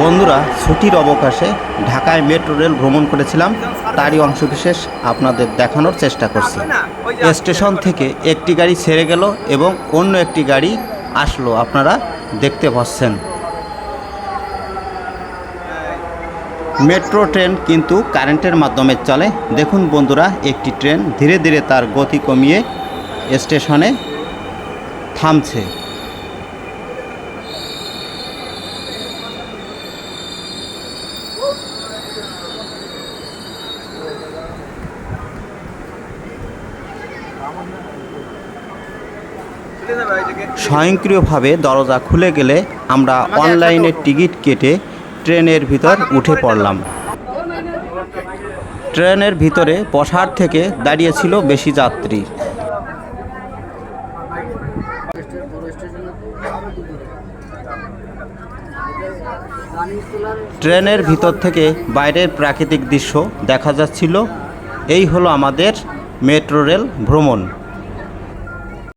বন্ধুরা, ছুটির অবকাশে ঢাকায় মেট্রো রেল ভ্রমণ করেছিলাম। তারই অংশবিশেষ আপনাদের দেখানোর চেষ্টা করছি। স্টেশন থেকে একটি গাড়ি ছেড়ে গেল এবং অন্য একটি গাড়ি আসলো। আপনারা দেখতে পাচ্ছেন। মেট্রো ট্রেন কিন্তু কারেন্টের মাধ্যমে চলে। দেখুন বন্ধুরা, একটি ট্রেন ধীরে ধীরে তার গতি কমিয়ে স্টেশনে থামছে। স্বয়ংক্রিয়ভাবে দরজা খুলে গেলে আমরা অনলাইনে টিকিট কেটে ট্রেনের ভিতর উঠে পড়লাম। ট্রেনের ভিতরে বসার থেকে দাঁড়িয়েছিল বেশি যাত্রী। ট্রেনের ভিতর থেকে বাইরের প্রাকৃতিক দৃশ্য দেখা যাচ্ছিল। এই হলো আমাদের মেট্রো রেল ভ্রমণ।